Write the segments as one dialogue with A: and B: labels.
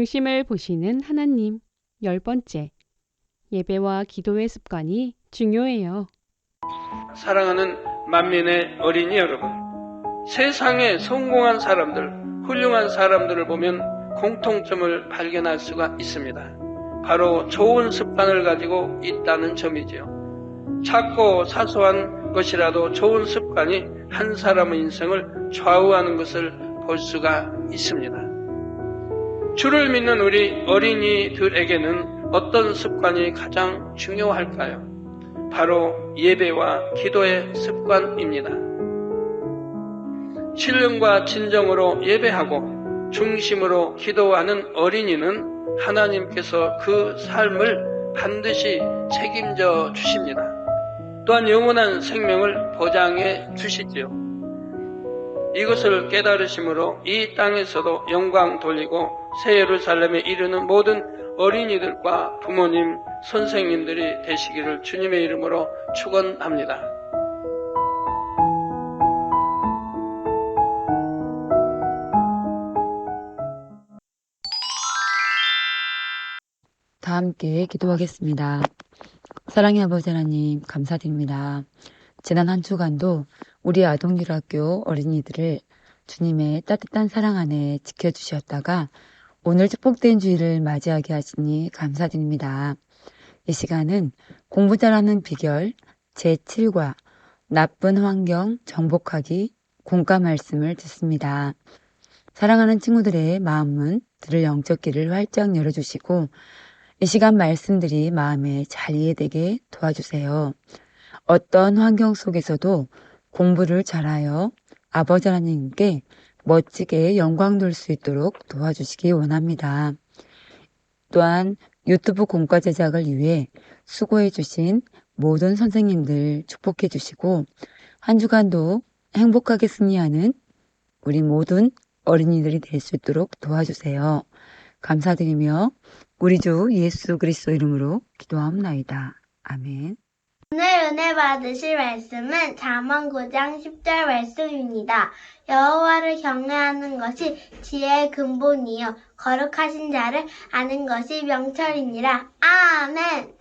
A: 중심을 보시는 하나님. 열 번째. 예배와 기도의 습관이 중요해요.
B: 사랑하는 만민의 어린이 여러분, 세상에 성공한 사람들, 훌륭한 사람들을 보면 공통점을 발견할 수가 있습니다. 바로 좋은 습관을 가지고 있다는 점이지요. 작고 사소한 것이라도 좋은 습관이 한 사람의 인생을 좌우하는 것을 볼 수가 있습니다. 주를 믿는 우리 어린이들에게는 어떤 습관이 가장 중요할까요? 바로 예배와 기도의 습관입니다. 신령과 진정으로 예배하고 중심으로 기도하는 어린이는 하나님께서 그 삶을 반드시 책임져 주십니다. 또한 영원한 생명을 보장해 주시지요. 이것을 깨달으심으로 이 땅에서도 영광 돌리고 새 예루살렘에 이르는 모든 어린이들과 부모님, 선생님들이 되시기를 주님의 이름으로 축원합니다.
C: 다 함께 기도하겠습니다. 사랑의 아버지 하나님 감사드립니다. 지난 한 주간도 우리 아동유학교 어린이들을 주님의 따뜻한 사랑 안에 지켜주셨다가 오늘 축복된 주일을 맞이하게 하시니 감사드립니다. 이 시간은 공부 잘하는 비결 제7과 나쁜 환경 정복하기 공과 말씀을 듣습니다. 사랑하는 친구들의 마음은 들을 영적 길을 활짝 열어주시고 이 시간 말씀들이 마음에 잘 이해되게 도와주세요. 어떤 환경 속에서도 공부를 잘하여 아버지 하나님께 멋지게 영광 돌 수 있도록 도와주시기 원합니다. 또한 유튜브 공과 제작을 위해 수고해 주신 모든 선생님들 축복해 주시고 한 주간도 행복하게 승리하는 우리 모든 어린이들이 될 수 있도록 도와주세요. 감사드리며 우리 주 예수 그리스도 이름으로 기도합나이다. 아멘.
D: 오늘 은혜 받으실 말씀은 잠언 9장 10절 말씀입니다. 여호와를 경외하는 것이 지혜의 근본이요 거룩하신 자를 아는 것이 명철이니라. 아멘.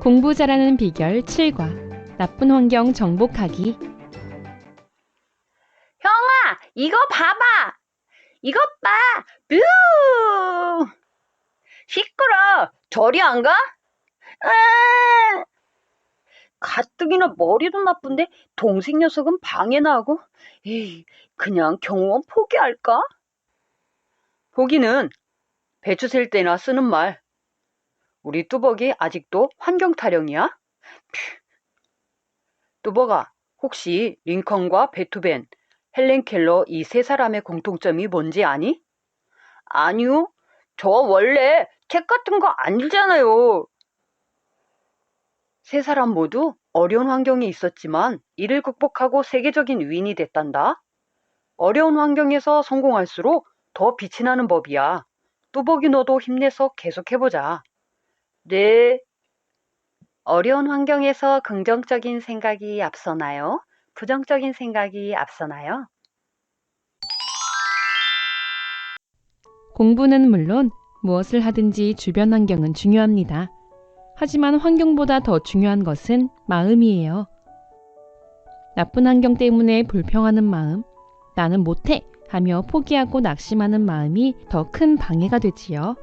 A: 공부 잘하는 비결 7과 나쁜 환경 정복하기.
E: 형아, 이거 봐봐. 이것 봐. 뷰. 시끄러. 저리 안 가? 아! 가뜩이나 머리도 나쁜데 동생 녀석은 방해나 하고. 에이, 그냥 경호원 포기할까? 포기는 배추 셀 때나 쓰는 말. 우리 뚜벅이 아직도 환경 타령이야? 퓨. 뚜벅아, 혹시 링컨과 베토벤, 헬렌 켈러 이 세 사람의 공통점이 뭔지 아니? 아니요. 저 원래 책 같은 거안 읽잖아요. 세 사람 모두 어려운 환경에 있었지만 이를 극복하고 세계적인 위인이 됐단다. 어려운 환경에서 성공할수록 더 빛이 나는 법이야. 뚜벅이 너도 힘내서 계속해보자. 네. 어려운 환경에서 긍정적인 생각이 앞서나요? 부정적인 생각이 앞서나요?
A: 공부는 물론 무엇을 하든지 주변 환경은 중요합니다. 하지만 환경보다 더 중요한 것은 마음이에요. 나쁜 환경 때문에 불평하는 마음, 나는 못해 하며 포기하고 낙심하는 마음이 더 큰 방해가 되지요.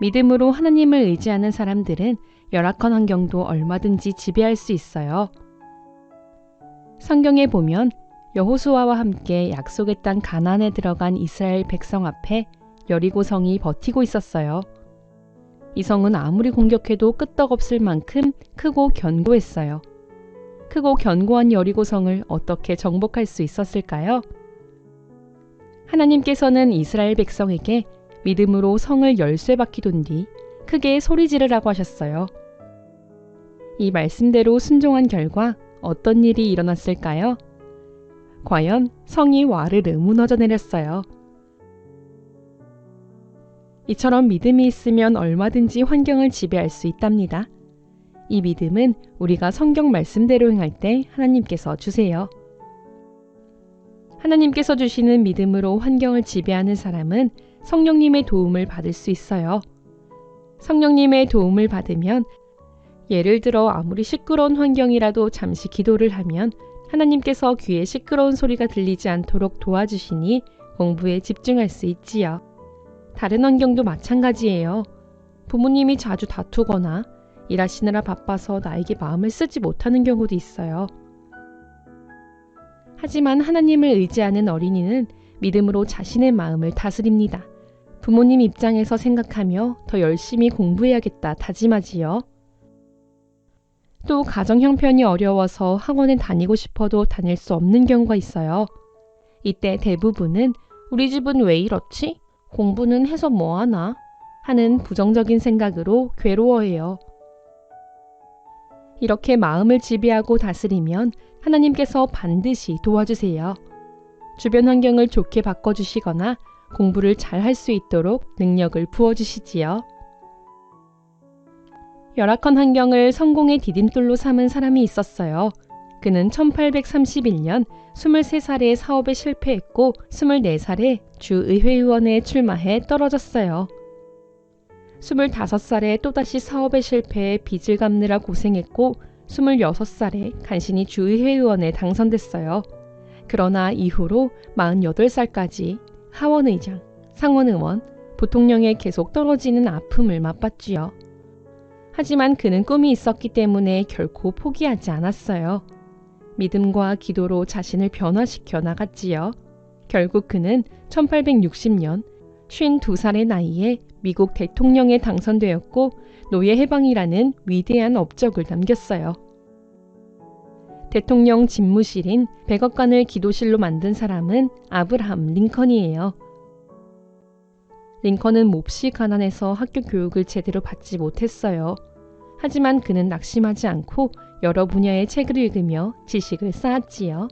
A: 믿음으로 하나님을 의지하는 사람들은 열악한 환경도 얼마든지 지배할 수 있어요. 성경에 보면 여호수아와 함께 약속의 땅 가나안에 들어간 이스라엘 백성 앞에 여리고 성이 버티고 있었어요. 이 성은 아무리 공격해도 끄떡없을 만큼 크고 견고했어요. 크고 견고한 여리고 성을 어떻게 정복할 수 있었을까요? 하나님께서는 이스라엘 백성에게 믿음으로 성을 열쇠 바퀴 돈 뒤 크게 소리 지르라고 하셨어요. 이 말씀대로 순종한 결과 어떤 일이 일어났을까요? 과연 성이 와르르 무너져 내렸어요. 이처럼 믿음이 있으면 얼마든지 환경을 지배할 수 있답니다. 이 믿음은 우리가 성경 말씀대로 행할 때 하나님께서 주세요. 하나님께서 주시는 믿음으로 환경을 지배하는 사람은 성령님의 도움을 받을 수 있어요. 성령님의 도움을 받으면 예를 들어 아무리 시끄러운 환경이라도 잠시 기도를 하면 하나님께서 귀에 시끄러운 소리가 들리지 않도록 도와주시니 공부에 집중할 수 있지요. 다른 환경도 마찬가지예요. 부모님이 자주 다투거나 일하시느라 바빠서 나에게 마음을 쓰지 못하는 경우도 있어요. 하지만 하나님을 의지하는 어린이는 믿음으로 자신의 마음을 다스립니다. 부모님 입장에서 생각하며 더 열심히 공부해야겠다 다짐하지요. 또 가정 형편이 어려워서 학원에 다니고 싶어도 다닐 수 없는 경우가 있어요. 이때 대부분은 우리 집은 왜 이렇지? 공부는 해서 뭐하나? 하는 부정적인 생각으로 괴로워해요. 이렇게 마음을 지배하고 다스리면 하나님께서 반드시 도와주세요. 주변 환경을 좋게 바꿔주시거나 공부를 잘 할 수 있도록 능력을 부어주시지요. 열악한 환경을 성공의 디딤돌로 삼은 사람이 있었어요. 그는 1831년 23살에 사업에 실패했고 24살에 주의회의원에 출마해 떨어졌어요. 25살에 또다시 사업에 실패해 빚을 갚느라 고생했고 26살에 간신히 주의회의원에 당선됐어요. 그러나 이후로 48살까지 하원의장, 상원의원, 부통령에 계속 떨어지는 아픔을 맛봤지요. 하지만 그는 꿈이 있었기 때문에 결코 포기하지 않았어요. 믿음과 기도로 자신을 변화시켜 나갔지요. 결국 그는 1860년 52살의 나이에 미국 대통령에 당선되었고 노예 해방이라는 위대한 업적을 남겼어요. 대통령 집무실인 백악관을 기도실로 만든 사람은 아브라함 링컨이에요. 링컨은 몹시 가난해서 학교 교육을 제대로 받지 못했어요. 하지만 그는 낙심하지 않고 여러 분야의 책을 읽으며 지식을 쌓았지요.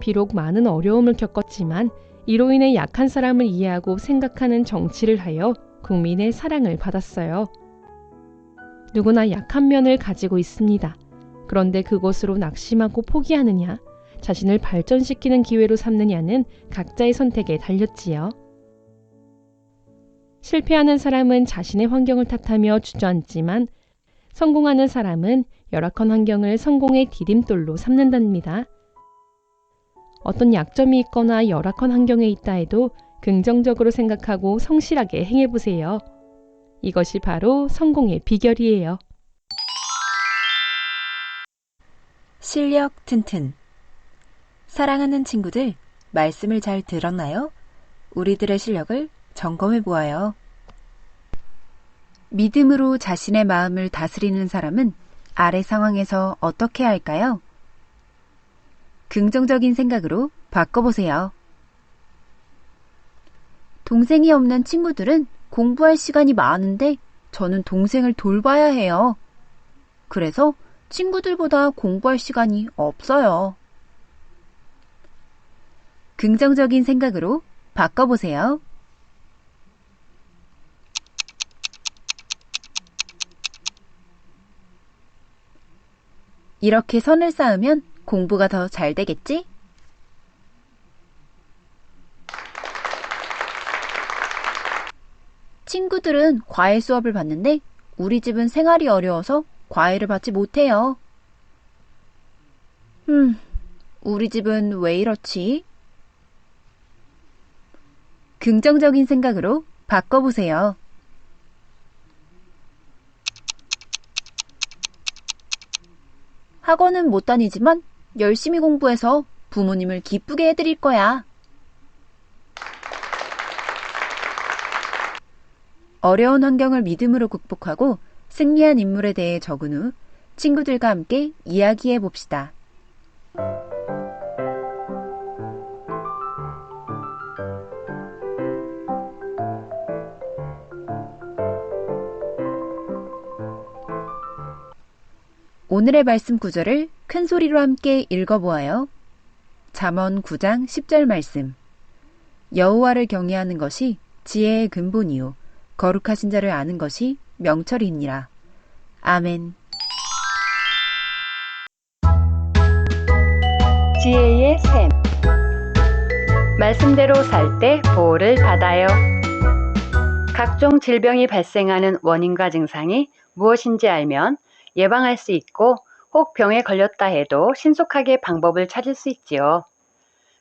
A: 비록 많은 어려움을 겪었지만 이로 인해 약한 사람을 이해하고 생각하는 정치를 하여 국민의 사랑을 받았어요. 누구나 약한 면을 가지고 있습니다. 그런데 그것으로 낙심하고 포기하느냐, 자신을 발전시키는 기회로 삼느냐는 각자의 선택에 달렸지요. 실패하는 사람은 자신의 환경을 탓하며 주저앉지만 성공하는 사람은 열악한 환경을 성공의 디딤돌로 삼는답니다. 어떤 약점이 있거나 열악한 환경에 있다 해도 긍정적으로 생각하고 성실하게 행해보세요. 이것이 바로 성공의 비결이에요.
F: 실력 튼튼. 사랑하는 친구들, 말씀을 잘 들었나요? 우리들의 실력을 점검해 보아요. 믿음으로 자신의 마음을 다스리는 사람은 아래 상황에서 어떻게 할까요? 긍정적인 생각으로 바꿔보세요. 동생이 없는 친구들은 공부할 시간이 많은데 저는 동생을 돌봐야 해요. 그래서 친구들보다 공부할 시간이 없어요. 긍정적인 생각으로 바꿔보세요. 이렇게 선을 쌓으면 공부가 더 잘 되겠지? 친구들은 과외 수업을 받는데 우리 집은 생활이 어려워서 과외를 받지 못해요. 음, 우리 집은 왜 이렇지? 긍정적인 생각으로 바꿔보세요. 학원은 못 다니지만 열심히 공부해서 부모님을 기쁘게 해드릴 거야. 어려운 환경을 믿음으로 극복하고 승리한 인물에 대해 적은 후 친구들과 함께 이야기해 봅시다. 오늘의 말씀 구절을 큰 소리로 함께 읽어보아요. 잠언 9장 10절 말씀. 여호와를 경외하는 것이 지혜의 근본이요 거룩하신 자를 아는 것이 명철이니라. 아멘.
E: 지혜의 샘 말씀대로 살 때 보호를 받아요. 각종 질병이 발생하는 원인과 증상이 무엇인지 알면 예방할 수 있고 혹 병에 걸렸다 해도 신속하게 방법을 찾을 수 있지요.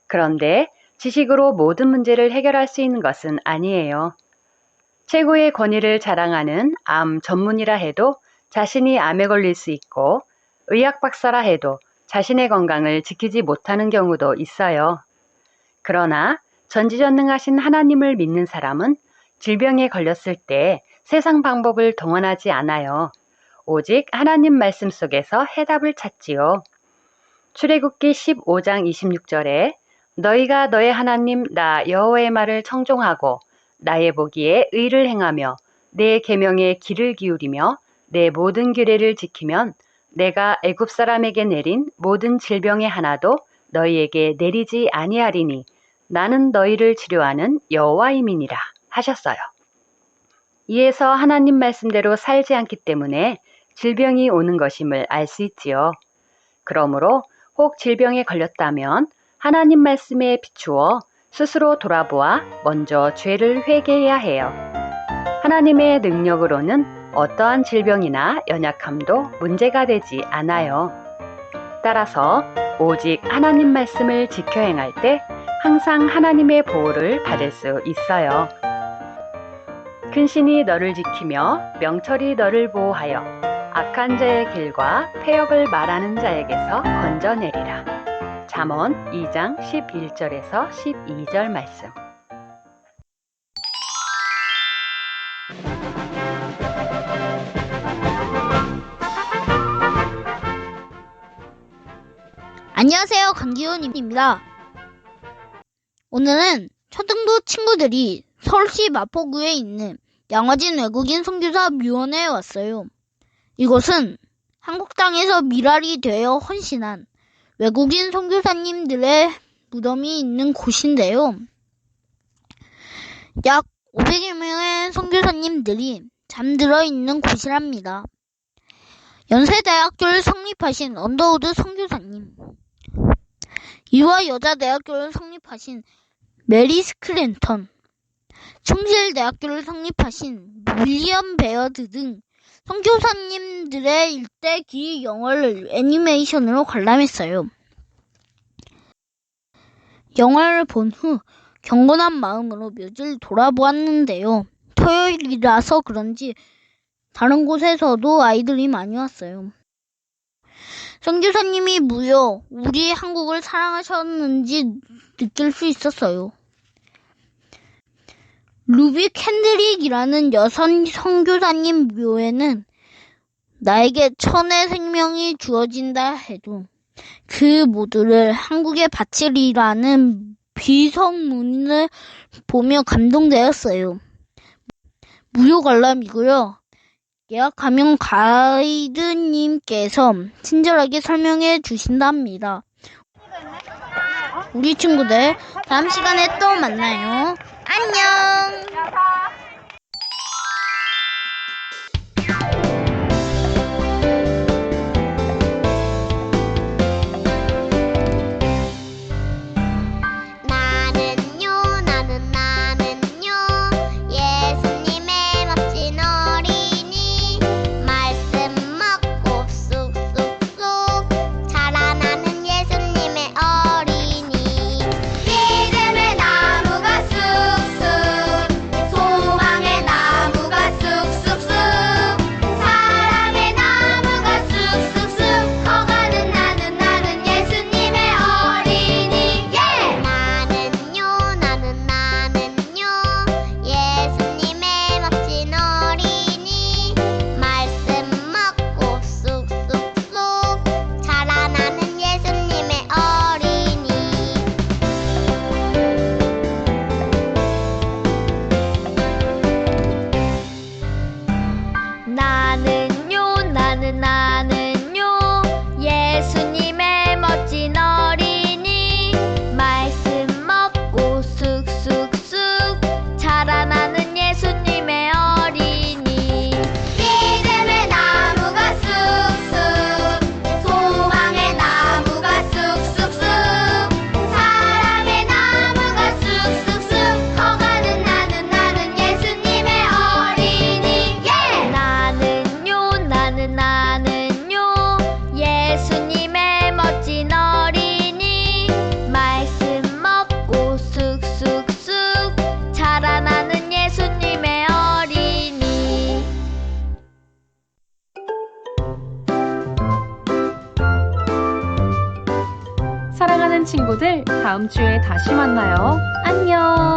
E: 그런데 지식으로 모든 문제를 해결할 수 있는 것은 아니에요. 최고의 권위를 자랑하는 암 전문이라 해도 자신이 암에 걸릴 수 있고 의학 박사라 해도 자신의 건강을 지키지 못하는 경우도 있어요. 그러나 전지전능하신 하나님을 믿는 사람은 질병에 걸렸을 때 세상 방법을 동원하지 않아요. 오직 하나님 말씀 속에서 해답을 찾지요. 출애굽기 15장 26절에 너희가 너의 하나님 나 여호와의 말을 청종하고 나의 보기에 의를 행하며 내 계명에 귀를 기울이며 내 모든 규례를 지키면 내가 애굽 사람에게 내린 모든 질병의 하나도 너희에게 내리지 아니하리니 나는 너희를 치료하는 여호와임이니라 하셨어요. 이에서 하나님 말씀대로 살지 않기 때문에 질병이 오는 것임을 알 수 있지요. 그러므로 혹 질병에 걸렸다면 하나님 말씀에 비추어 스스로 돌아보아 먼저 죄를 회개해야 해요. 하나님의 능력으로는 어떠한 질병이나 연약함도 문제가 되지 않아요. 따라서 오직 하나님 말씀을 지켜 행할 때 항상 하나님의 보호를 받을 수 있어요. 근신이 너를 지키며 명철이 너를 보호하여 악한 자의 길과 폐역을 말하는 자에게서 건져내리라. 잠언 2장 11절에서 12절 말씀.
G: 안녕하세요. 강기훈입니다. 오늘은 초등부 친구들이 서울시 마포구에 있는 양화진 외국인 선교사 묘원에 왔어요. 이곳은 한국 땅에서 미랄이 되어 헌신한 외국인 선교사님들의 무덤이 있는 곳인데요. 약 500여 명의 선교사님들이 잠들어 있는 곳이랍니다. 연세대학교를 성립하신 언더우드 선교사님, 이화 여자대학교를 성립하신 메리 스클랜턴, 충실대학교를 성립하신 윌리엄 베어드 등 선교사님들의 일대 기 영화를 애니메이션으로 관람했어요. 영화를 본 후 경건한 마음으로 묘지를 돌아보았는데요. 토요일이라서 그런지 다른 곳에서도 아이들이 많이 왔어요. 선교사님이 무려 우리 한국을 사랑하셨는지 느낄 수 있었어요. 루비 캔드릭이라는 여성 선교사님 묘에는 나에게 천의 생명이 주어진다 해도 그 모두를 한국에 바치리라는 비성문을 보며 감동되었어요. 무료 관람이고요. 예약하면 가이드님께서 친절하게 설명해 주신답니다. 우리 친구들 다음 시간에 또 만나요. 안녕!
A: 다음 주에 다시 만나요. 안녕!